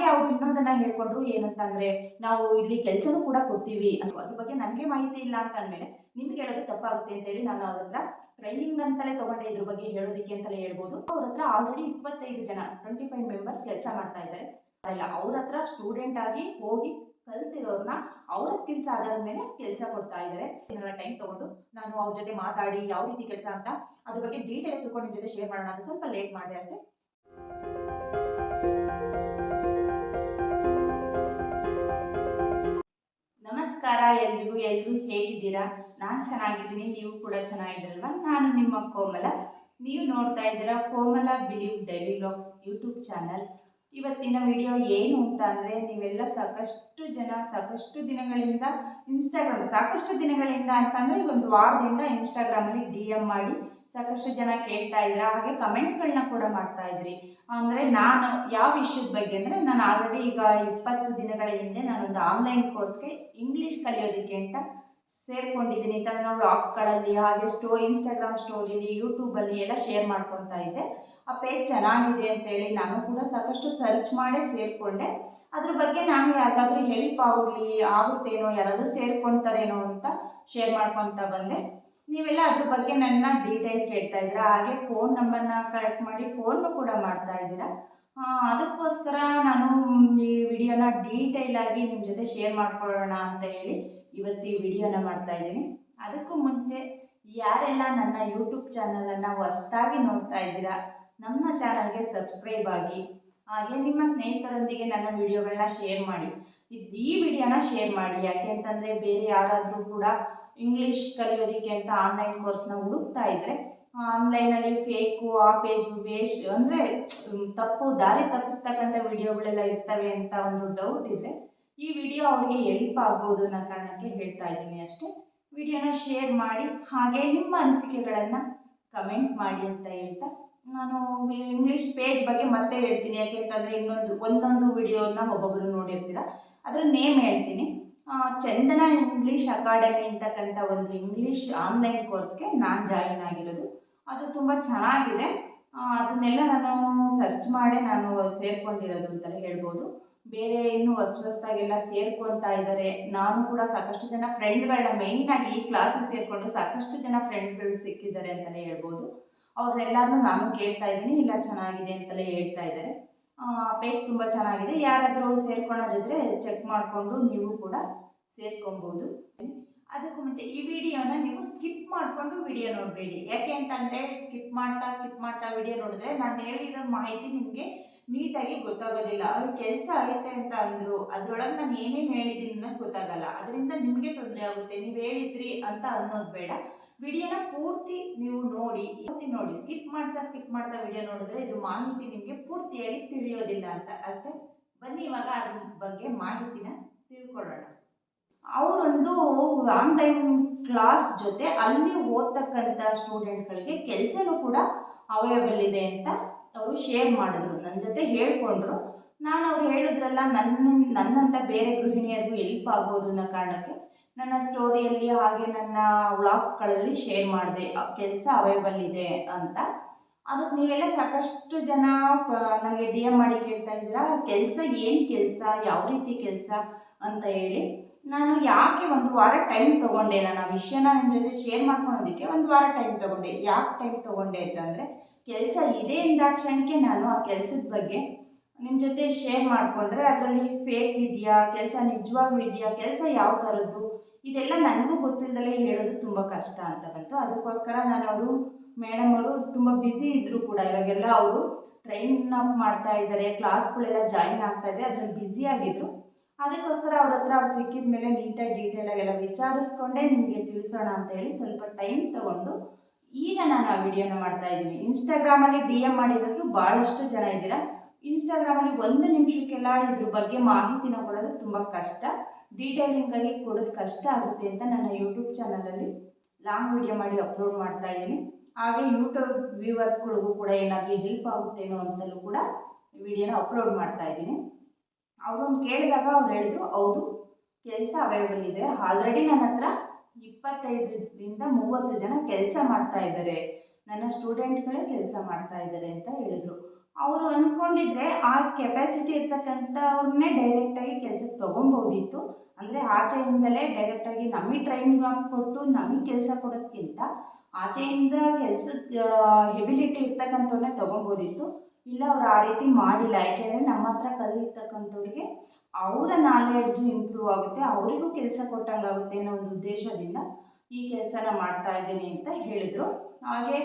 ಹಾಗೆ ಅವ್ರು ಇನ್ನೊಂದನ್ನ ಹೇಳ್ಕೊಂಡ್ರು ಏನಂತಂದ್ರೆ, ನಾವು ಇಲ್ಲಿ ಕೆಲಸನೂ ಕೂಡ ಕೊಡ್ತೀವಿ ಅಂತ. ಅದ್ರ ಬಗ್ಗೆ ನನಗೆ ಮಾಹಿತಿ ಇಲ್ಲ ಅಂತ ಅಂದ್ಮೇಲೆ ನಿಮ್ಗೆ ಹೇಳೋದು ತಪ್ಪಾಗುತ್ತೆ ಅಂತೇಳಿ ನಾನು ಅವ್ರ ಹತ್ರ ಟ್ರೈನಿಂಗ್ ಅಂತಲೇ ತಗೊಂಡೆ ಇದ್ರ ಬಗ್ಗೆ ಹೇಳೋದಕ್ಕೆ ಅಂತಲೇ ಹೇಳ್ಬೋದು. ಅವ್ರ ಹತ್ರ ಆಲ್ರೆಡಿ ಇಪ್ಪತ್ತೈದು ಜನ ಟ್ವೆಂಟಿ ಫೈವ್ ಮೆಂಬರ್ಸ್ ಕೆಲಸ ಮಾಡ್ತಾ ಇದ್ದಾರೆ. ಅಲ್ಲ ಅವ್ರ ಹತ್ರ ಸ್ಟೂಡೆಂಟ್ ಆಗಿ ಹೋಗಿ ಕಲ್ತಿರೋರ್ನ ಅವರ ಸ್ಕಿಲ್ಸ್ ಆಧಾರದ ಮೇಲೆ ಕೆಲಸ ಕೊಡ್ತಾ ಇದ್ದಾರೆ. ಟೈಮ್ ತಗೊಂಡು ನಾನು ಅವ್ರ ಜೊತೆ ಮಾತಾಡಿ ಯಾವ ರೀತಿ ಕೆಲಸ ಅಂತ ಅದ್ರ ಬಗ್ಗೆ ಡೀಟೇಲ್ ತಿಳ್ಕೊಂಡು ನಿಮ್ಮ ಜೊತೆ ಶೇರ್ ಮಾಡೋಣ ಅಂತ ಸ್ವಲ್ಪ ಲೇಟ್ ಮಾಡಿದೆ ಅಷ್ಟೇ. ನಮಸ್ಕಾರ, ಎಲ್ರಿಗೂ ಎಲ್ರು ಹೇಗಿದ್ದೀರಾ? ನಾನು ಚೆನ್ನಾಗಿದ್ದೀನಿ, ನೀವು ಕೂಡ ಚೆನ್ನಾಗಿದ್ದೀರಲ್ವಾ? ನಾನು ನಿಮ್ಮ ಕೋಮಲ. ನೀವು ನೋಡ್ತಾ ಇದ್ದೀರಾ Komala believe daily vlogs YouTube channel. ಇವತ್ತಿನ ವಿಡಿಯೋ ಏನು ಅಂತ ಅಂದರೆ, ನೀವೆಲ್ಲ ಸಾಕಷ್ಟು ಜನ ಸಾಕಷ್ಟು ದಿನಗಳಿಂದ ಇನ್ಸ್ಟಾಗ್ರಾಮ್ ಸಾಕಷ್ಟು ದಿನಗಳಿಂದ ಅಂತಂದರೆ ಒಂದು ವಾರದಿಂದ ಇನ್ಸ್ಟಾಗ್ರಾಮಲ್ಲಿ ಡಿ ಎಂ ಮಾಡಿ ಸಾಕಷ್ಟು ಜನ ಕೇಳ್ತಾ ಇದ್ರ, ಹಾಗೆ ಕಮೆಂಟ್ಗಳನ್ನ ಕೂಡ ಮಾಡ್ತಾ ಇದ್ರಿ. ಅಂದರೆ ನಾನು ಯಾವ ವಿಷಯದ ಬಗ್ಗೆ ಅಂದರೆ ನಾನು ಆಲ್ರೆಡಿ ಈಗ ಇಪ್ಪತ್ತು ದಿನಗಳ ಹಿಂದೆ ನಾನೊಂದು ಆನ್ಲೈನ್ ಕೋರ್ಸ್ಗೆ ಇಂಗ್ಲೀಷ್ ಕಲಿಯೋದಕ್ಕೆ ಅಂತ ಸೇರ್ಕೊಂಡಿದ್ದೀನಿ. ಅಂತ ನಾನು ವ್ಲಾಗ್ಸ್ಗಳಲ್ಲಿ ಹಾಗೆ ಸ್ಟೋ ಇನ್ಸ್ಟಾಗ್ರಾಮ್ ಸ್ಟೋರಿಲಿ ಯೂಟ್ಯೂಬಲ್ಲಿ ಎಲ್ಲ ಶೇರ್ ಮಾಡ್ಕೊತಾ ಇದ್ದೆ. ಆ ಪೇಜ್ ಚೆನ್ನಾಗಿದೆ ಅಂತೇಳಿ ನಾನು ಕೂಡ ಸಾಕಷ್ಟು ಸರ್ಚ್ ಮಾಡೇ ಸೇರಿಕೊಂಡೆ. ಅದ್ರ ಬಗ್ಗೆ ನಾನು ಯಾರಿಗಾದ್ರೂ ಹೆಲ್ಪ್ ಆಗೋಗ್ಲಿ, ಆಗುತ್ತೇನೋ ಯಾರಾದರೂ ಸೇರ್ಕೊಳ್ತಾರೇನೋ ಅಂತ ಶೇರ್ ಮಾಡ್ಕೊತಾ ಬಂದೆ. ನೀವೆಲ್ಲ ಅದ್ರ ಬಗ್ಗೆ ನನ್ನ ಡೀಟೇಲ್ ಕೇಳ್ತಾ ಇದ್ದೀರಾ? ಹಾಗೆ ಫೋನ್ ನಂಬರ್ನ ಕರೆಕ್ಟ್ ಮಾಡಿ ಫೋನ್ನು ಕೂಡ ಮಾಡ್ತಾ ಇದ್ದೀರಾ? ಅದಕ್ಕೋಸ್ಕರ ನಾನು ಈ ವಿಡಿಯೋನ ಡೀಟೇಲ್ ಆಗಿ ನಿಮ್ಮ ಜೊತೆ ಶೇರ್ ಮಾಡ್ಕೊಳ್ಳೋಣ ಅಂತ ಹೇಳಿ ಇವತ್ತು ಈ ವಿಡಿಯೋನ ಮಾಡ್ತಾ ಇದ್ದೀನಿ. ಅದಕ್ಕೂ ಮುಂಚೆ ಯಾರೆಲ್ಲ ನನ್ನ ಯೂಟ್ಯೂಬ್ ಚಾನಲನ್ನು ಹೊಸ್ದಾಗಿ ನೋಡ್ತಾ ಇದ್ದೀರಾ, ನಮ್ಮ ಚಾನಲ್ಗೆ ಸಬ್ಸ್ಕ್ರೈಬ್ ಆಗಿ, ಹಾಗೆ ನಿಮ್ಮ ಸ್ನೇಹಿತರೊಂದಿಗೆ ನನ್ನ ವಿಡಿಯೋಗಳನ್ನ ಶೇರ್ ಮಾಡಿ. ಈ ವಿಡಿಯೋನ ಶೇರ್ ಮಾಡಿ. ಯಾಕೆ ಅಂತಂದರೆ ಬೇರೆ ಯಾರಾದರೂ ಕೂಡ ಇಂಗ್ಲೀಷ್ ಕಲಿಯೋದಕ್ಕೆ ಅಂತ ಆನ್ಲೈನ್ ಕೋರ್ಸ್ನ ಹುಡುಕ್ತಾ ಇದ್ದರೆ ಆನ್ಲೈನಲ್ಲಿ ಫೇಕು ಆ ಪೇಜು ವೇಷ್ ಅಂದರೆ ತಪ್ಪು, ದಾರಿ ತಪ್ಪಿಸ್ತಕ್ಕಂಥ ವಿಡಿಯೋಗಳೆಲ್ಲ ಇರ್ತವೆ ಅಂತ ಒಂದು ಡೌಟ್ ಇದ್ದರೆ ಈ ವಿಡಿಯೋ ಅವ್ರಿಗೆ ಹೆಲ್ಪ್ ಆಗ್ಬೋದು ಅನ್ನೋ ಕಾರಣಕ್ಕೆ ಹೇಳ್ತಾ ಇದ್ದೀನಿ ಅಷ್ಟೇ. ವಿಡಿಯೋನ ಶೇರ್ ಮಾಡಿ, ಹಾಗೆ ನಿಮ್ಮ ಅನಿಸಿಕೆಗಳನ್ನು ಕಮೆಂಟ್ ಮಾಡಿ ಅಂತ ಹೇಳ್ತಾ, ನಾನು ಇಂಗ್ಲೀಷ್ ಪೇಜ್ ಬಗ್ಗೆ ಮತ್ತೆ ಹೇಳ್ತೀನಿ. ಯಾಕೆ ಅಂತಂದರೆ ಇನ್ನೊಂದು, ಒಂದೊಂದು ವಿಡಿಯೋನ ಒಬ್ಬೊಬ್ಬರು ನೋಡಿರ್ತೀರ. ಅದ್ರ ನೇಮ್ ಹೇಳ್ತೀನಿ. ಚಂದನ ಇಂಗ್ಲೀಷ್ ಅಕಾಡೆಮಿ ಅಂತಕ್ಕಂಥ ಒಂದು ಇಂಗ್ಲೀಷ್ ಆನ್ಲೈನ್ ಕೋರ್ಸ್ಗೆ ನಾನು ಜಾಯಿನ್ ಆಗಿರೋದು. ಅದು ತುಂಬ ಚೆನ್ನಾಗಿದೆ. ಅದನ್ನೆಲ್ಲ ನಾನು ಸರ್ಚ್ ಮಾಡೇ ನಾನು ಸೇರ್ಕೊಂಡಿರೋದು ಅಂತಲೇ ಹೇಳ್ಬೋದು. ಬೇರೆ ಇನ್ನೂ ಹೊಸ ಹೊಸದಾಗೆಲ್ಲ ಸೇರ್ಕೊಳ್ತಾ ಇದ್ದಾರೆ. ನಾನು ಕೂಡ ಸಾಕಷ್ಟು ಜನ ಫ್ರೆಂಡ್ಗಳನ್ನ ಮೇಯ್ನಾಗಿ ಈ ಕ್ಲಾಸಿಗೆ ಸೇರಿಕೊಂಡು ಸಾಕಷ್ಟು ಜನ ಫ್ರೆಂಡ್ಗಳು ಸಿಕ್ಕಿದ್ದಾರೆ ಅಂತಲೇ ಹೇಳ್ಬೋದು. ಅವ್ರನ್ನೆಲ್ಲರನ್ನೂ ನಾನು ಕೇಳ್ತಾ ಇದ್ದೀನಿ. ಇಲ್ಲ ಚೆನ್ನಾಗಿದೆ ಅಂತಲೇ ಹೇಳ್ತಾ ಇದ್ದಾರೆ. ಪೇಜ್ ತುಂಬ ಚೆನ್ನಾಗಿದೆ. ಯಾರಾದರೂ ಸೇರ್ಕೊಳ್ಳೋದಿದ್ರೆ ಚೆಕ್ ಮಾಡಿಕೊಂಡು ನೀವು ಕೂಡ ಸೇರ್ಕೊಬೋದು. ಅದಕ್ಕೂ ಮುಂಚೆ ಈ ವಿಡಿಯೋನ ನೀವು ಸ್ಕಿಪ್ ಮಾಡಿಕೊಂಡು ವಿಡಿಯೋ ನೋಡಬೇಡಿ. ಯಾಕೆ ಅಂತಂದರೆ ಸ್ಕಿಪ್ ಮಾಡ್ತಾ ಸ್ಕಿಪ್ ಮಾಡ್ತಾ ವಿಡಿಯೋ ನೋಡಿದ್ರೆ ನಾನು ಹೇಳಿರೋ ಮಾಹಿತಿ ನಿಮಗೆ ನೀಟಾಗಿ ಗೊತ್ತಾಗೋದಿಲ್ಲ. ಅವ್ರ ಕೆಲಸ ಐತೆ ಅಂತ ಅಂದರು, ಅದರೊಳಗೆ ನಾನು ಏನೇನು ಹೇಳಿದ್ದೀನಿ ಅನ್ನೋದು ಗೊತ್ತಾಗಲ್ಲ. ಅದರಿಂದ ನಿಮಗೆ ತೊಂದರೆ ಆಗುತ್ತೆ. ನೀವು ಹೇಳಿದ್ರಿ ಅಂತ ಅನ್ನೋದು ಬೇಡ. ವಿಡಿಯೋನ ಪೂರ್ತಿ ನೀವು ನೋಡಿ, ಪೂರ್ತಿ ನೋಡಿ ಸ್ಕಿಪ್ ಮಾಡ್ತಾ ಸ್ಕಿಪ್ ಮಾಡ್ತಾ ವಿಡಿಯೋ ನೋಡಿದ್ರೆ ಇದ್ರ ಮಾಹಿತಿ ನಿಮಗೆ ಪೂರ್ತಿಯಾಗಿ ತಿಳಿಯೋದಿಲ್ಲ ಅಂತ ಅಷ್ಟೇ. ಬನ್ನಿ ಇವಾಗ ಅದ್ರ ಬಗ್ಗೆ ಮಾಹಿತಿನ ತಿಳ್ಕೊಳ್ಳೋಣ. ಅವರೊಂದು ಆನ್ಲೈನ್ ಕ್ಲಾಸ್ ಜೊತೆ ಅಲ್ಲಿ ಓದ್ತಕ್ಕಂಥ ಸ್ಟೂಡೆಂಟ್ಗಳಿಗೆ ಕೆಲಸನೂ ಕೂಡ ಅವೈಲೇಬಲ್ ಇದೆ ಅಂತ ಅವರು ಶೇರ್ ಮಾಡಿದ್ರು. ನನ್ನ ಜೊತೆ ಹೇಳ್ಕೊಂಡ್ರು. ನಾನು ಅವ್ರು ಹೇಳಿದ್ರಲ್ಲ ನನ್ನ ನನ್ನಂಥ ಬೇರೆ ಗೃಹಿಣಿಯರಿಗೂ ಹೆಲ್ಪ್ ಆಗ್ಬೋದು ಅನ್ನೋ ಕಾರಣಕ್ಕೆ ನನ್ನ ಸ್ಟೋರಿಯಲ್ಲಿ ಹಾಗೆ ನನ್ನ ವ್ಲಾಗ್ಸ್ಗಳಲ್ಲಿ ಶೇರ್ ಮಾಡಿದೆ. ಕೆಲಸ ಅವೈಲಬಲ್ ಇದೆ ಅಂತ. ಅದಕ್ಕೆ ನೀವೆಲ್ಲ ಸಾಕಷ್ಟು ಜನ ನನಗೆ ಡಿ ಎಂ ಮಾಡಿ ಕೇಳ್ತಾ ಇದ್ದೀರಾ? ಕೆಲಸ ಏನು ಕೆಲಸ? ಯಾವ ರೀತಿ ಕೆಲಸ? ಅಂತ ಹೇಳಿ. ನಾನು ಯಾಕೆ ಒಂದು ವಾರ ಟೈಮ್ ತೊಗೊಂಡೆ? ನಾನು ಆ ವಿಷಯನ ನಿಮ್ಮ ಜೊತೆ ಶೇರ್ ಮಾಡ್ಕೊಳೋದಕ್ಕೆ ಒಂದು ವಾರ ಟೈಮ್ ತೊಗೊಂಡೆ. ಯಾಕೆ ಟೈಮ್ ತೊಗೊಂಡೆ ಅಂತಂದರೆ ಕೆಲಸ ಇದೆ ಎಂದಾಕ್ಷಣಕ್ಕೆ ನಾನು ಆ ಕೆಲಸದ ಬಗ್ಗೆ ನಿಮ್ಮ ಜೊತೆ ಶೇರ್ ಮಾಡಿಕೊಂಡ್ರೆ ಅದರಲ್ಲಿ ಫೇಕ್ ಇದೆಯಾ, ಕೆಲಸ ನಿಜವಾಗ್ಲೂ ಇದೆಯಾ, ಕೆಲಸ ಯಾವ ಥರದ್ದು ಇದೆಲ್ಲ ನನಗೂ ಗೊತ್ತಿಲ್ಲದಲೇ ಹೇಳೋದು ತುಂಬ ಕಷ್ಟ ಅಂತ ಬಂತು. ಅದಕ್ಕೋಸ್ಕರ ನಾನು ಅವರು ಮೇಡಮ್ ಅವರು ತುಂಬ ಬ್ಯುಸಿ ಇದ್ದರು ಕೂಡ. ಇವಾಗೆಲ್ಲ ಅವರು ಟ್ರೈನ್ ಅಪ್ ಮಾಡ್ತಾ ಇದ್ದಾರೆ ಕ್ಲಾಸ್ಗಳೆಲ್ಲ ಜಾಯಿನ್ ಆಗ್ತಾ ಇದೆ, ಅದ್ರಲ್ಲಿ ಬ್ಯುಸಿ ಆಗಿದ್ರು. ಅದಕ್ಕೋಸ್ಕರ ಅವ್ರ ಹತ್ರ ಅವ್ರು ಸಿಕ್ಕಿದ ಮೇಲೆ ನೀಟಾಗಿ ಡೀಟೇಲಾಗೆಲ್ಲ ವಿಚಾರಿಸ್ಕೊಂಡೇ ನಿಮಗೆ ತಿಳಿಸೋಣ ಅಂತ ಹೇಳಿ ಸ್ವಲ್ಪ ಟೈಮ್ ತಗೊಂಡು ಈಗ ನಾನು ಆ ವಿಡಿಯೋನ ಮಾಡ್ತಾ ಇದ್ದೀನಿ. ಇನ್ಸ್ಟಾಗ್ರಾಮಲ್ಲಿ ಡಿ ಎಂ ಮಾಡಿರೋರು ಭಾಳಷ್ಟು ಜನ ಇದ್ದೀರಾ? ಇನ್ಸ್ಟಾಗ್ರಾಮಲ್ಲಿ ಒಂದು ನಿಮಿಷಕ್ಕೆಲ್ಲ ಇದ್ರ ಬಗ್ಗೆ ಮಾಹಿತಿನ ಕೊಡೋದು ತುಂಬ ಕಷ್ಟ. ಡೀಟೇಲಿಂಗಾಗಿ ಕೊಡೋದು ಕಷ್ಟ ಆಗುತ್ತೆ ಅಂತ ನನ್ನ ಯೂಟ್ಯೂಬ್ ಚಾನಲಲ್ಲಿ ಲಾಂಗ್ ವಿಡಿಯೋ ಮಾಡಿ ಅಪ್ಲೋಡ್ ಮಾಡ್ತಾ ಇದ್ದೀನಿ. ಹಾಗೆ ಯೂಟ್ಯೂಬ್ ವ್ಯೂವರ್ಸ್ಗಳಿಗೂ ಕೂಡ ಏನಾದರೂ ಹೆಲ್ಪ್ ಆಗುತ್ತೇನೋ ಅಂತಲೂ ಕೂಡ ವಿಡಿಯೋನ ಅಪ್ಲೋಡ್ ಮಾಡ್ತಾ ಇದ್ದೀನಿ. ಅವ್ರನ್ನ ಕೇಳಿದಾಗ ಅವ್ರು ಹೇಳಿದ್ರು, ಹೌದು, ಕೆಲಸ ಅವೈಲೇಬಲ್ ಇದೆ. ಆಲ್ರೆಡಿ ನನ್ನ ಹತ್ರ ಇಪ್ಪತ್ತೈದರಿಂದ ಮೂವತ್ತು ಜನ ಕೆಲಸ ಮಾಡ್ತಾ ಇದ್ದಾರೆ. ನನ್ನ ಸ್ಟೂಡೆಂಟ್ಗಳೇ ಕೆಲಸ ಮಾಡ್ತಾ ಇದ್ದಾರೆ, ಅಂತ ಹೇಳಿದ್ರು. ಅವರು ಅಂದ್ಕೊಂಡಿದ್ರೆ ಆ ಕೆಪಾಸಿಟಿ ಇರ್ತಕ್ಕಂಥವ್ರನ್ನೇ ಡೈರೆಕ್ಟಾಗಿ ಕೆಲಸಕ್ಕೆ ತೊಗೊಬೋದಿತ್ತು. ಅಂದರೆ ಆಚೆಯಿಂದಲೇ ಡೈರೆಕ್ಟಾಗಿ ನಮಗೆ ಟ್ರೈನ್ ಕೊಟ್ಟು ನಮಗೆ ಕೆಲಸ ಕೊಡೋದಕ್ಕಿಂತ ಆಚೆಯಿಂದ ಕೆಲಸಕ್ಕೆ ಎಬಿಲಿಟಿ ಇರ್ತಕ್ಕಂಥವ್ರನ್ನೇ ತೊಗೊಬೋದಿತ್ತು. ಇಲ್ಲ ಅವ್ರು ಆ ರೀತಿ ಮಾಡಿಲ್ಲ. ಯಾಕೆಂದರೆ ನಮ್ಮ ಹತ್ರ ಕಲಿರ್ತಕ್ಕಂಥವ್ರಿಗೆ ಅವರ ನಾಲೆಡ್ಜು ಇಂಪ್ರೂವ್ ಆಗುತ್ತೆ, ಅವರಿಗೂ ಕೆಲಸ ಕೊಟ್ಟಂಗಾಗುತ್ತೆ ಅನ್ನೋ ಒಂದು ಉದ್ದೇಶದಿಂದ ಈ ಕೆಲಸನ ಮಾಡ್ತಾ ಇದ್ದೀನಿ ಅಂತ ಹೇಳಿದರು. ಹಾಗೆ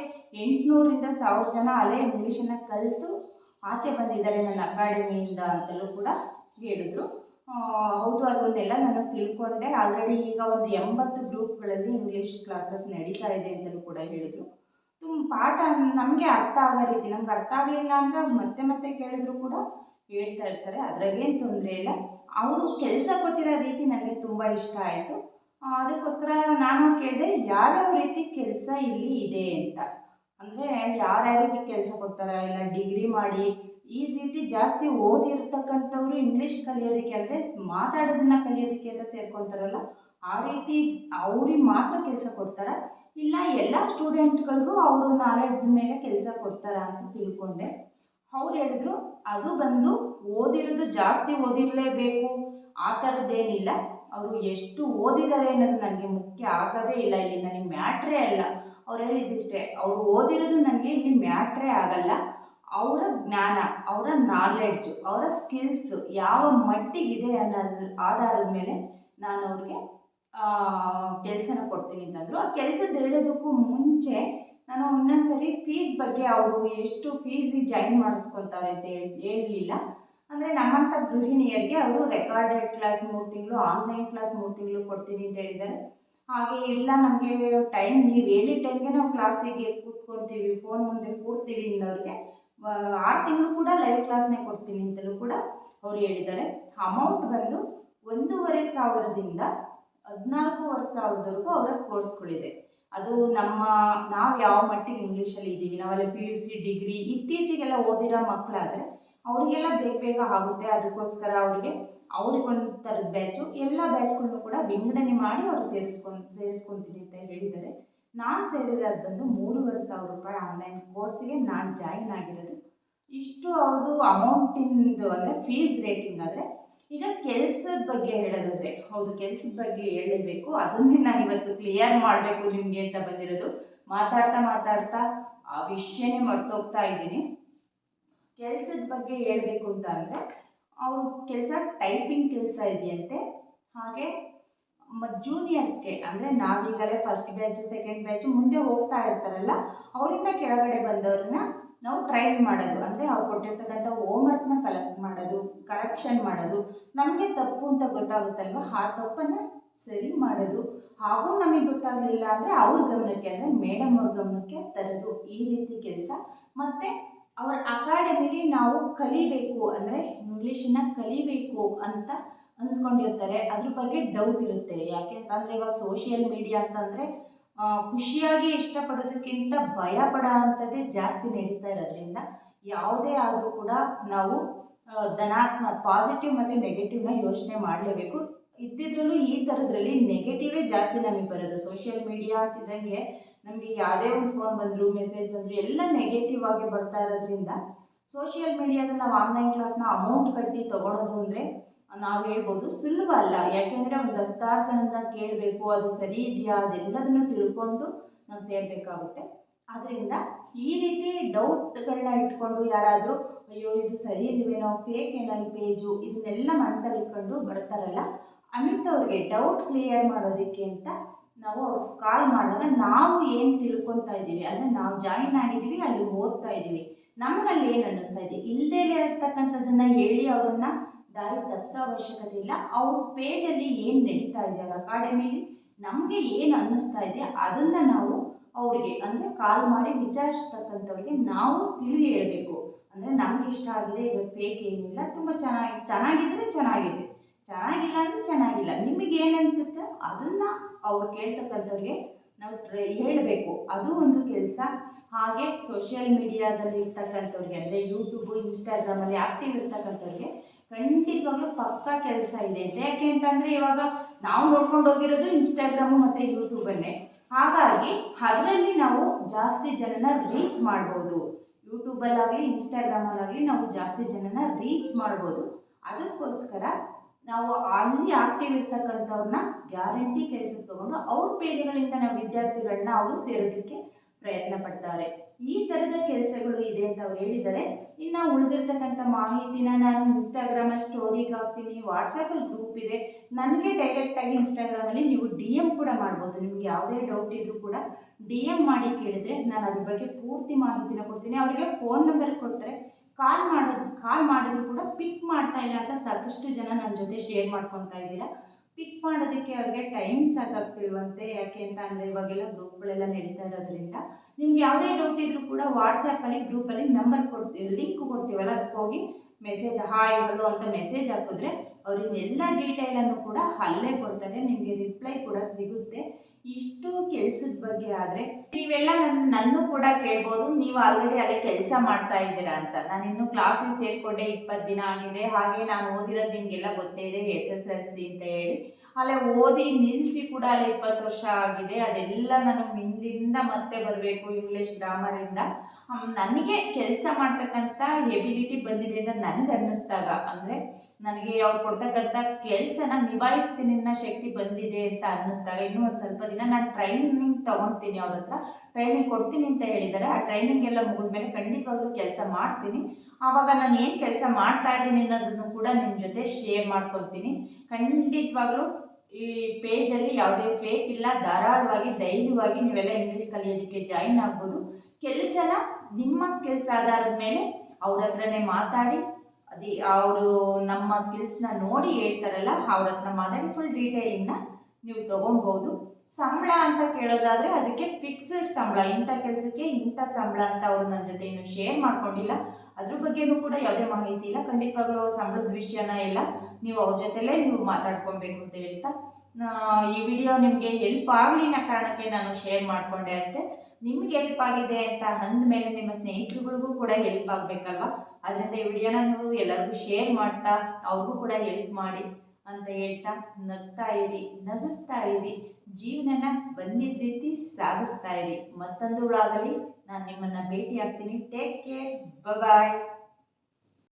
ಎಂಟುನೂರಿಂದ ಸಾವಿರ ಜನ ಅಲ್ಲೇ ಇಂಗ್ಲೀಷನ್ನು ಕಲಿತು ಆಚೆ ಬಂದಿದ್ದಾರೆ ನನ್ನ ಅಕಾಡೆಮಿಯಿಂದ ಅಂತಲೂ ಕೂಡ ಹೇಳಿದ್ರು. ಹೌದು ಅದನ್ನೆಲ್ಲ ನಾನು ತಿಳ್ಕೊಂಡೆ. ಆಲ್ರೆಡಿ ಈಗ ಒಂದು ಎಂಬತ್ತು ಗ್ರೂಪ್ಗಳಲ್ಲಿ ಇಂಗ್ಲೀಷ್ ಕ್ಲಾಸಸ್ ನಡೀತಾ ಇದೆ ಅಂತಲೂ ಕೂಡ ಹೇಳಿದರು. ತುಂಬ ಪಾಠ ನಮಗೆ ಅರ್ಥ ಆಗೋ ರೀತಿ, ನಮ್ಗೆ ಅರ್ಥ ಆಗಲಿಲ್ಲ ಅಂದರೆ ಮತ್ತೆ ಮತ್ತೆ ಕೇಳಿದ್ರು ಕೂಡ ಹೇಳ್ತಾ ಇರ್ತಾರೆ. ಅದ್ರಾಗೇನು ತೊಂದರೆ ಇಲ್ಲ. ಅವರು ಕೆಲಸ ಕೊಟ್ಟಿರೋ ರೀತಿ ನನಗೆ ತುಂಬ ಇಷ್ಟ ಆಯಿತು. ಅದಕ್ಕೋಸ್ಕರ ನಾನು ಕೇಳಿದೆ, ಯಾವ್ಯಾವ ರೀತಿ ಕೆಲಸ ಇಲ್ಲಿ ಇದೆ ಅಂತ. ಅಂದರೆ ಯಾರ್ಯಾರಿಗೆ ಕೆಲಸ ಕೊಡ್ತಾರೆ, ಇಲ್ಲ ಡಿಗ್ರಿ ಮಾಡಿ, ಈ ರೀತಿ ಜಾಸ್ತಿ ಓದಿರ್ತಕ್ಕಂಥವ್ರು ಇಂಗ್ಲೀಷ್ ಕಲಿಯೋದಕ್ಕೆ ಅಂದರೆ ಮಾತಾಡೋದನ್ನ ಕಲಿಯೋದಕ್ಕೆ ಅಂತ ಸೇರ್ಕೊಂತಾರಲ್ಲ, ಆ ರೀತಿ ಅವ್ರಿಗೆ ಮಾತ್ರ ಕೆಲಸ ಕೊಡ್ತಾರ? ಇಲ್ಲ ಎಲ್ಲ ಸ್ಟೂಡೆಂಟ್ಗಳಿಗೂ ಅವರು ನಾಲೆಡ್ಜ್ ಮೇಲೆ ಕೆಲಸ ಕೊಡ್ತಾರ ಅಂತ ತಿಳ್ಕೊಂಡೆ. ಅವ್ರು ಹೇಳಿದ್ರು, ಅದು ಬಂದು ಓದಿರೋದು ಜಾಸ್ತಿ ಓದಿರಲೇಬೇಕು, ಆ ಥರದ್ದೇನಿಲ್ಲ ಅವರು ಎಷ್ಟು ಓದಿದ್ದಾರೆ ಅನ್ನೋದು ನನಗೆ ಮುಖ್ಯ ಆಗೋದೇ ಇಲ್ಲ ಇಲ್ಲಿ ನನಗೆ ಮ್ಯಾಟ್ರೇ ಅಲ್ಲ. ಅವ್ರು ಹೇಳಿದ್ದಿಷ್ಟೇ ಅವರು ಓದಿರೋದು ನನಗೆ ಇಲ್ಲಿ ಮ್ಯಾಟ್ರೇ ಆಗಲ್ಲ. ಅವರ ಜ್ಞಾನ, ಅವರ ನಾಲೆಡ್ಜು ಅವರ ಸ್ಕಿಲ್ಸು ಯಾವ ಮಟ್ಟಿಗಿದೆ ಅನ್ನೋದ್ರ ಆಧಾರದ ಮೇಲೆ ನಾನು ಅವ್ರಿಗೆ ಕೆಲಸನ ಕೊಡ್ತೀನಿ ಅಂತಂದರು. ಆ ಕೆಲಸದ ಹೇಳೋದಕ್ಕೂ ಮುಂಚೆ ನಾನು ಇನ್ನೊಂದು ಸರಿ ಫೀಸ್ ಬಗ್ಗೆ ಅವರು ಎಷ್ಟು ಫೀಸಿಗೆ ಜಾಯಿನ್ ಮಾಡಿಸ್ಕೊತಾರೆ ಅಂತ ಹೇಳಿ, ಹೇಳಲಿಲ್ಲ. ಅಂದರೆ ನಮ್ಮಂಥ ಗೃಹಿಣಿಯರಿಗೆ ಅವರು ರೆಕಾರ್ಡೆಡ್ ಕ್ಲಾಸ್ ಮೂರು ತಿಂಗಳು ಆನ್ಲೈನ್ ಕ್ಲಾಸ್ ಮೂರು ತಿಂಗಳು ಕೊಡ್ತೀನಿ ಅಂತ ಹೇಳಿದ್ದಾರೆ. ಹಾಗೆ ಇಲ್ಲ ನಮಗೆ ಟೈಮ್ ನೀವು ಹೇಳಿದ ಟೈಮ್ಗೆ ನಾವು ಕ್ಲಾಸಿಗೆ ಕೂತ್ಕೊತೀವಿ ಫೋನ್ ಮುಂದೆ ಕೂರ್ತೀವಿ ಅಂದವ್ರಿಗೆ ಆರು ತಿಂಗಳು ಕೂಡ ಲೈವ್ ಕ್ಲಾಸ್ನೇ ಕೊಡ್ತೀನಿ ಅಂತಲೂ ಕೂಡ ಅವ್ರು ಹೇಳಿದ್ದಾರೆ. ಅಮೌಂಟ್ ಬಂದು ಒಂದೂವರೆ ಸಾವಿರದಿಂದ ಹದಿನಾಲ್ಕೂವರೆ ಸಾವಿರದವರೆಗೂ ಅವರ ಕೋರ್ಸ್ಗಳಿದೆ. ಅದು ನಮ್ಮ, ನಾವು ಯಾವ ಮಟ್ಟಿಗೆ ಇಂಗ್ಲೀಷಲ್ಲಿ ಇದ್ದೀವಿ ನಾವೆಲ್ಲ ಪಿ ಯು ಸಿ ಡಿಗ್ರಿ ಇತ್ತೀಚೆಗೆಲ್ಲ ಓದಿರೋ ಮಕ್ಕಳಾದರೆ ಅವರಿಗೆಲ್ಲ ಬೇಗ ಬೇಗ ಆಗುತ್ತೆ. ಅದಕ್ಕೋಸ್ಕರ ಅವರಿಗೆ ಅವ್ರಿಗೊಂದು ಥರದ ಬ್ಯಾಚು ಎಲ್ಲ ಬ್ಯಾಚ್ಗಳನ್ನು ಕೂಡ ವಿಂಗಡಣೆ ಮಾಡಿ ಅವ್ರು ಸೇರಿಸ್ಕೊಂಡು, ಸೇರಿಸ್ಕೊಂತೀನಿ ಅಂತ ಹೇಳಿದ್ದಾರೆ. ನಾನು ಸೇರಿರೋದು ಬಂದು ಮೂರುವರೆ ಸಾವಿರ ರೂಪಾಯಿ ಆನ್ಲೈನ್ ಕೋರ್ಸಿಗೆ ನಾನು ಜಾಯಿನ್ ಆಗಿರೋದು. ಇಷ್ಟು ಅವ್ರದ್ದು ಅಮೌಂಟಿಂದು ಅಂದರೆ ಫೀಸ್ ರೇಟಿಂಗ್ ಆದರೆ ಈಗ ಕೆಲಸದ ಬಗ್ಗೆ ಹೇಳೋದಾದರೆ, ಹೌದು ಕೆಲಸದ ಬಗ್ಗೆ ಹೇಳಲೇಬೇಕು. ಅದನ್ನೇ ನಾನು ಇವತ್ತು ಕ್ಲಿಯರ್ ಮಾಡಬೇಕು ನಿಮಗೆ ಅಂತ ಬಂದಿರೋದು. ಮಾತಾಡ್ತಾ ಮಾತಾಡ್ತಾ ಆ ವಿಷಯನೇ ಮರ್ತೋಗ್ತಾ ಇದ್ದೀನಿ. ಕೆಲಸದ ಬಗ್ಗೆ ಹೇಳಬೇಕು ಅಂತ ಅಂದರೆ, ಅವರು ಕೆಲಸ ಟೈಪಿಂಗ್ ಕೆಲಸ ಇದೆಯಂತೆ. ಹಾಗೆ ಜೂನಿಯರ್ಸ್ಗೆ ಅಂದರೆ ನಾವೀಗಲೇ ಫಸ್ಟ್ ಬ್ಯಾಚು ಸೆಕೆಂಡ್ ಬ್ಯಾಚು ಮುಂದೆ ಹೋಗ್ತಾ ಇರ್ತಾರಲ್ಲ, ಅವರಿಂದ ಕೆಳಗಡೆ ಬಂದವ್ರನ್ನ ನಾವು ಟ್ರೈನ್ ಮಾಡೋದು. ಅಂದರೆ ಅವ್ರು ಕೊಟ್ಟಿರ್ತಕ್ಕಂಥ ಹೋಮ್ವರ್ಕ್ನ ಕಲೆಕ್ಟ್ ಮಾಡೋದು ಕರೆಕ್ಷನ್ ಮಾಡೋದು. ನಮಗೆ ತಪ್ಪು ಅಂತ ಗೊತ್ತಾಗುತ್ತಲ್ವ? ಆ ತಪ್ಪನ್ನು ಸರಿ ಮಾಡೋದು. ಹಾಗೂ ನಮಗೆ ಗೊತ್ತಾಗಲಿಲ್ಲ ಅಂದರೆ ಅವ್ರ ಗಮನಕ್ಕೆ, ಅಂದರೆ ಮೇಡಮ್ ಅವ್ರ ಗಮನಕ್ಕೆ ತರೋದು. ಈ ರೀತಿ ಕೆಲಸ. ಮತ್ತು ಅವರ ಅಕಾಡೆಮಿಲಿ ನಾವು ಕಲಿಬೇಕು. ಅಂದರೆ ಇಂಗ್ಲೀಷನ್ನ ಕಲಿಬೇಕು ಅಂತ ಅಂದ್ಕೊಂಡಿರ್ತಾರೆ. ಅದ್ರ ಬಗ್ಗೆ ಡೌಟ್ ಇರುತ್ತೆ. ಯಾಕೆ ಅಂತಂದರೆ ಇವಾಗ ಸೋಷಿಯಲ್ ಮೀಡಿಯಾ ಅಂತಂದರೆ ಖುಷಿಯಾಗಿ ಇಷ್ಟಪಡೋದಕ್ಕಿಂತ ಭಯ ಪಡೋ ಅಂಥದ್ದೇ ಜಾಸ್ತಿ ನಡೀತಾ ಇರೋದ್ರಿಂದ ಯಾವುದೇ ಆದರೂ ಕೂಡ ನಾವು ಧನಾತ್ಮ ಪಾಸಿಟಿವ್ ಮತ್ತು ನೆಗೆಟಿವ್ನ ಯೋಚನೆ ಮಾಡಲೇಬೇಕು. ಇದ್ದಿದ್ರಲ್ಲೂ ಈ ಥರದ್ರಲ್ಲಿ ನೆಗೆಟಿವೇ ಜಾಸ್ತಿ ನಮಗೆ ಬರೋದು. ಸೋಷಿಯಲ್ ಮೀಡಿಯಾ ಅಂತಿದ್ದಂಗೆ ನಮಗೆ ಯಾವುದೇ ಒಂದು ಫೋನ್ ಬಂದರು ಮೆಸೇಜ್ ಬಂದರೂ ಎಲ್ಲ ನೆಗೆಟಿವ್ ಆಗಿ ಬರ್ತಾ ಇರೋದ್ರಿಂದ ಸೋಷಿಯಲ್ ಮೀಡಿಯಾದಲ್ಲಿ ನಾವು ಆನ್ಲೈನ್ ಕ್ಲಾಸ್ನ ಅಮೌಂಟ್ ಕಟ್ಟಿ ತೊಗೊಳೋದು ಅಂದರೆ ನಾವು ಹೇಳ್ಬೋದು ಸುಲಭ ಅಲ್ಲ. ಯಾಕೆಂದರೆ ಒಂದು ಹತ್ತಾರು ಜನದ ಕೇಳಬೇಕು, ಅದು ಸರಿ ಇದೆಯಾ, ಅದೆಲ್ಲದನ್ನು ತಿಳ್ಕೊಂಡು ನಾವು ಸೇರಬೇಕಾಗುತ್ತೆ. ಆದ್ದರಿಂದ ಈ ರೀತಿ ಡೌಟ್ಗಳನ್ನ ಇಟ್ಕೊಂಡು ಯಾರಾದರೂ, ಅಯ್ಯೋ, ಇದು ಸರಿ ಇಲ್ವೇನೋ ಫೇಕ್ ಏನೋ ಈ ಪೇಜು, ಇದನ್ನೆಲ್ಲ ಮನಸ್ಸಲ್ಲಿ ಇಟ್ಕೊಂಡು ಬರ್ತಾರಲ್ಲ, ಅಂಥವ್ರಿಗೆ ಡೌಟ್ ಕ್ಲಿಯರ್ ಮಾಡೋದಕ್ಕೆ ಅಂತ ನಾವು ಕಾಲ್ ಮಾಡಿದಾಗ ನಾವು ಏನು ತಿಳ್ಕೊತಾ ಇದ್ದೀವಿ, ಅಂದರೆ ನಾವು ಜಾಯಿನ್ ಆಗಿದ್ದೀವಿ, ಅಲ್ಲಿ ಓದ್ತಾ ಇದ್ದೀವಿ. ನಮಗಲ್ಲಿ ಏನು ಅನ್ನಿಸ್ತಾ ಇದೆ? ಇಲ್ಲದೇ ಇರ್ತಕ್ಕಂಥದನ್ನ ಹೇಳಿ ಅವ್ರನ್ನ ದಾರಿ ತಪ್ಪಿಸೋ ಅವಶ್ಯಕತೆ ಇಲ್ಲ. ಅವ್ರ ಪೇಜಲ್ಲಿ ಏನು ನಡೀತಾ ಇದೆ ಅವ್ರ ಅಕಾಡೆಮಿಲಿ ನಮಗೆ ಏನು ಅನ್ನಿಸ್ತಾ ಇದೆ ಅದನ್ನು ನಾವು ಅವರಿಗೆ ಅಂದರೆ ಕಾಲ್ ಮಾಡಿ ವಿಚಾರಿಸ್ತಕ್ಕಂಥವ್ರಿಗೆ ನಾವು ತಿಳಿ ಹೇಳಬೇಕು. ಅಂದರೆ ನಮ್ಗೆ ಇಷ್ಟ ಆಗಿದೆ ಇದು ಫೇಕ್ ಏನಿಲ್ಲ ತುಂಬ ಚೆನ್ನಾಗಿ ಚೆನ್ನಾಗಿದ್ದರೆ ಚೆನ್ನಾಗಿದೆ. ಚೆನ್ನಾಗಿಲ್ಲ ಅಂದರೆ ಚೆನ್ನಾಗಿಲ್ಲ. ನಿಮಗೆ ಏನು ಅನಿಸುತ್ತೆ ಅದನ್ನು ಅವ್ರು ಕೇಳ್ತಕ್ಕಂಥವ್ರಿಗೆ ನಾವು ಟ್ರೈ ಹೇಳಬೇಕು. ಅದು ಒಂದು ಕೆಲಸ. ಹಾಗೆ ಸೋಷಿಯಲ್ ಮೀಡಿಯಾದಲ್ಲಿ ಇರ್ತಕ್ಕಂಥವ್ರಿಗೆ ಅಂದರೆ ಯೂಟ್ಯೂಬು ಇನ್ಸ್ಟಾಗ್ರಾಮಲ್ಲಿ ಆ್ಯಕ್ಟಿವ್ ಇರ್ತಕ್ಕಂಥವ್ರಿಗೆ ಖಂಡಿತವಾಗ್ಲೂ ಪಕ್ಕ ಕೆಲಸ ಇದೆ. ಯಾಕೆ ಅಂತಂದರೆ ಇವಾಗ ನಾವು ನೋಡ್ಕೊಂಡು ಹೋಗಿರೋದು ಇನ್ಸ್ಟಾಗ್ರಾಮು ಮತ್ತು ಯೂಟ್ಯೂಬನ್ನೇ ಹಾಗಾಗಿ ಅದರಲ್ಲಿ ನಾವು ಜಾಸ್ತಿ ಜನನ ರೀಚ್ ಮಾಡ್ಬೋದು. ಯೂಟ್ಯೂಬಲ್ಲಾಗಲಿ ಇನ್ಸ್ಟಾಗ್ರಾಮಲ್ಲಾಗಲಿ ನಾವು ಜಾಸ್ತಿ ಜನನ ರೀಚ್ ಮಾಡ್ಬೋದು. ಅದಕ್ಕೋಸ್ಕರ ನಾವು ಅಲ್ಲಿ ಆಕ್ಟಿವ್ ಇರ್ತಕ್ಕಂಥವ್ರನ್ನ ಗ್ಯಾರಂಟಿ ಕೆಲಸಕ್ಕೆ ತಗೊಂಡು ಅವ್ರ ಪೇಜ್ಗಳಿಂದ ನಾವು ವಿದ್ಯಾರ್ಥಿಗಳನ್ನ ಅವರು ಸೇರೋದಕ್ಕೆ ಪ್ರಯತ್ನ ಪಡ್ತಾರೆ. ಈ ಥರದ ಕೆಲಸಗಳು ಇದೆ ಅಂತ ಅವ್ರು ಹೇಳಿದ್ದಾರೆ. ಇನ್ನು ಉಳಿದಿರ್ತಕ್ಕಂಥ ಮಾಹಿತಿನ ನಾನು ಇನ್ಸ್ಟಾಗ್ರಾಮಲ್ಲಿ ಸ್ಟೋರಿಗೆ ಹಾಕ್ತೀನಿ ವಾಟ್ಸಪ್ಪಲ್ಲಿ ಗ್ರೂಪ್ ಇದೆ. ನನಗೆ ಡೈರೆಕ್ಟಾಗಿ ಇನ್ಸ್ಟಾಗ್ರಾಮಲ್ಲಿ ನೀವು ಡಿ ಎಂ ಕೂಡ ಮಾಡ್ಬೋದು. ನಿಮ್ಗೆ ಯಾವುದೇ ಡೌಟ್ ಇದ್ದರೂ ಕೂಡ ಡಿ ಎಂ ಮಾಡಿ ಕೇಳಿದ್ರೆ ನಾನು ಅದ್ರ ಬಗ್ಗೆ ಪೂರ್ತಿ ಮಾಹಿತಿನ ಕೊಡ್ತೀನಿ. ಅವರಿಗೆ ಫೋನ್ ನಂಬರ್ ಕೊಟ್ಟರೆ ಕಾಲ್ ಮಾಡೋದು ಕಾಲ್ ಮಾಡಿದ್ರು ಕೂಡ ಪಿಕ್ ಮಾಡ್ತಾ ಇಲ್ಲ ಅಂತ ಸಾಕಷ್ಟು ಜನ ನನ್ನ ಜೊತೆ ಶೇರ್ ಮಾಡ್ಕೊತಾ ಇದ್ದೀರಾ. ಪಿಕ್ ಮಾಡೋದಕ್ಕೆ ಅವ್ರಿಗೆ ಟೈಮ್ ಸಾಕಾಗ್ತಿಲ್ವಂತೆ ಯಾಕೆ ಅಂತ ಅಂದರೆ ಇವಾಗೆಲ್ಲ ಗ್ರೂಪ್ಗಳೆಲ್ಲ ನಡೀತಾ ಇರೋದ್ರಿಂದ ನಿಮ್ಗೆ ಯಾವುದೇ ಡೌಟ್ ಇದ್ದರೂ ಕೂಡ ವಾಟ್ಸಪ್ಪಲ್ಲಿ ಗ್ರೂಪಲ್ಲಿ ನಂಬರ್ ಕೊಡ್ತೀವಿ ಲಿಂಕ್ ಕೊಡ್ತೀವಲ್ಲ, ಅದಕ್ಕೆ ಹೋಗಿ ಮೆಸೇಜ್ ಹಾಯ್ ಹಲೋ ಅಂತ ಮೆಸೇಜ್ ಹಾಕಿದ್ರೆ ಅವ್ರಿಗೆ ಎಲ್ಲ ಡೀಟೇಲನ್ನು ಕೂಡ ಅಲ್ಲೇ ಕೊಡ್ತಾರೆ. ನಿಮಗೆ ರಿಪ್ಲೈ ಕೂಡ ಸಿಗುತ್ತೆ. ಇಷ್ಟು ಕೆಲಸದ ಬಗ್ಗೆ ಆದರೆ ನೀವೆಲ್ಲ ನನ್ನ ನನ್ನೂ ಕೂಡ ಕೇಳ್ಬೋದು. ನೀವು ಆಲ್ರೆಡಿ ಅಲ್ಲೇ ಕೆಲಸ ಮಾಡ್ತಾ ಇದ್ದೀರಾ ಅಂತ. ನಾನು ಇನ್ನೂ ಕ್ಲಾಸಿಗೆ ಸೇರಿಕೊಂಡೆ ಇಪ್ಪತ್ತು ದಿನ ಆಗಿದೆ. ಹಾಗೆ ನಾನು ಓದಿರೋದು ನಿಮಗೆಲ್ಲ ಗೊತ್ತೇ ಇದೆ. ಎಸ್ ಎಸ್ ಎಲ್ ಸಿ ಅಂತ ಹೇಳಿ. ಅಲ್ಲೇ ಓದಿ ನಿಲ್ಲಿಸಿ ಕೂಡ ಅಲ್ಲಿ ಇಪ್ಪತ್ತು ವರ್ಷ ಆಗಿದೆ. ಅದೆಲ್ಲ ನನಗೆ ಹಿಂದಿಂದ ಮತ್ತೆ ಬರಬೇಕು ಇಂಗ್ಲೀಷ್ ಗ್ರಾಮರಿಂದ ನನಗೆ ಕೆಲಸ ಮಾಡ್ತಕ್ಕಂಥ ಎಬಿಲಿಟಿ ಬಂದಿದೆ ಅಂತ ನನಗೆ ಅನ್ನಿಸ್ದಾಗ ಅಂದರೆ ನನಗೆ ಅವ್ರು ಕೊಡ್ತಕ್ಕಂಥ ಕೆಲಸನ ನಿಭಾಯಿಸ್ತೀನಿ ಅನ್ನೋ ಶಕ್ತಿ ಬಂದಿದೆ ಅಂತ ಅನ್ನಿಸ್ದಾಗ ಇನ್ನೂ ಒಂದು ಸ್ವಲ್ಪ ದಿನ ನಾನು ಟ್ರೈನಿಂಗ್ ತಗೊತೀನಿ ಅವ್ರ ಹತ್ರ. ಟ್ರೈನಿಂಗ್ ಕೊಡ್ತೀನಿ ಅಂತ ಹೇಳಿದ್ದಾರೆ ಆ ಟ್ರೈನಿಂಗ್ ಎಲ್ಲ ಮುಗಿದ್ಮೇಲೆ ಖಂಡಿತವಾಗ್ಲೂ ಕೆಲಸ ಮಾಡ್ತೀನಿ. ಆವಾಗ ನಾನು ಏನು ಕೆಲಸ ಮಾಡ್ತಾ ಇದ್ದೀನಿ ಅನ್ನೋದನ್ನು ಕೂಡ ನಿಮ್ಮ ಜೊತೆ ಶೇರ್ ಮಾಡ್ಕೊತೀನಿ ಖಂಡಿತವಾಗ್ಲೂ ಈ ಪೇಜಲ್ಲಿ ಯಾವುದೇ ಫೇಕ್ ಇಲ್ಲ, ಧಾರಾಳವಾಗಿ, ಧೈರ್ಯವಾಗಿ ನೀವೆಲ್ಲ ಇಂಗ್ಲೀಷ್ ಕಲಿಯೋದಕ್ಕೆ ಜಾಯಿನ್ ಆಗ್ಬೋದು. ಕೆಲಸನ ನಿಮ್ಮ ಸ್ಕಿಲ್ಸ್ ಆಧಾರದ ಮೇಲೆ ಅವ್ರ ಹತ್ರನೇ ಮಾತಾಡಿ ಅದೇ ಅವರು ನಮ್ಮ ಸ್ಕಿಲ್ಸ್ನ ನೋಡಿ ಹೇಳ್ತಾರಲ್ಲ, ಅವ್ರ ಹತ್ರ ಮಾತಾಡಿ ಫುಲ್ ಡೀಟೇಲಿಂಗ್ನ ನೀವು ತೊಗೊಬೋದು. ಸಂಬಳ ಅಂತ ಕೇಳೋದಾದರೆ ಅದಕ್ಕೆ ಫಿಕ್ಸ್ಡ್ ಸಂಬಳ, ಇಂಥ ಕೆಲಸಕ್ಕೆ ಇಂಥ ಸಂಬಳ ಅಂತ ಅವರು ನನ್ನ ಜೊತೆ ಏನು ಶೇರ್ ಮಾಡ್ಕೊಂಡಿಲ್ಲ. ಅದ್ರ ಬಗ್ಗೆನೂ ಕೂಡ ಯಾವುದೇ ಮಾಹಿತಿ ಇಲ್ಲ. ಖಂಡಿತವಾಗ್ಲೂ ಸಂಬಳದ ವಿಷಯನ ಎಲ್ಲ ನೀವು ಅವ್ರ ಜೊತೆಲೇ ನೀವು ಮಾತಾಡ್ಕೊಬೇಕು ಅಂತ ಹೇಳ್ತಾ ಈ ವಿಡಿಯೋ ನಿಮಗೆ ಹೆಲ್ಪ್ ಆಗಲಿ ಅನ್ನೋ ಕಾರಣಕ್ಕೆ ನಾನು ಶೇರ್ ಮಾಡಿಕೊಂಡೆ ಅಷ್ಟೇ. ನಿಮ್ಗೆ ಹೆಲ್ಪ್ ಆಗಿದೆ ಅಂತ ಅಂದಮೇಲೆ ನಿಮ್ಮ ಸ್ನೇಹಿತರುಗಳಿಗೂ ಕೂಡ ಹೆಲ್ಪ್ ಆಗಬೇಕಲ್ವ? ಅದರಿಂದ ಈ ವಿಡಿಯೋನ ನೀವು ಎಲ್ಲರಿಗೂ ಶೇರ್ ಮಾಡ್ತಾ ಅವ್ರಿಗೂ ಕೂಡ ಹೆಲ್ಪ್ ಮಾಡಿ ಅಂತ ಹೇಳ್ತಾ ನಗ್ತಾ ಇರಿ, ನಗಿಸ್ತಾ ಇರಿ. ಜೀವನನ ಬಂದಿದ್ದ ರೀತಿ ಸಾಗಿಸ್ತಾ ಇರಿ. ಮತ್ತೊಂದು ನಾನು ನಿಮ್ಮನ್ನು ಭೇಟಿ ಆಗ್ತೀನಿ ಟೇಕ್ ಕೇರ್ ಬಾಯ್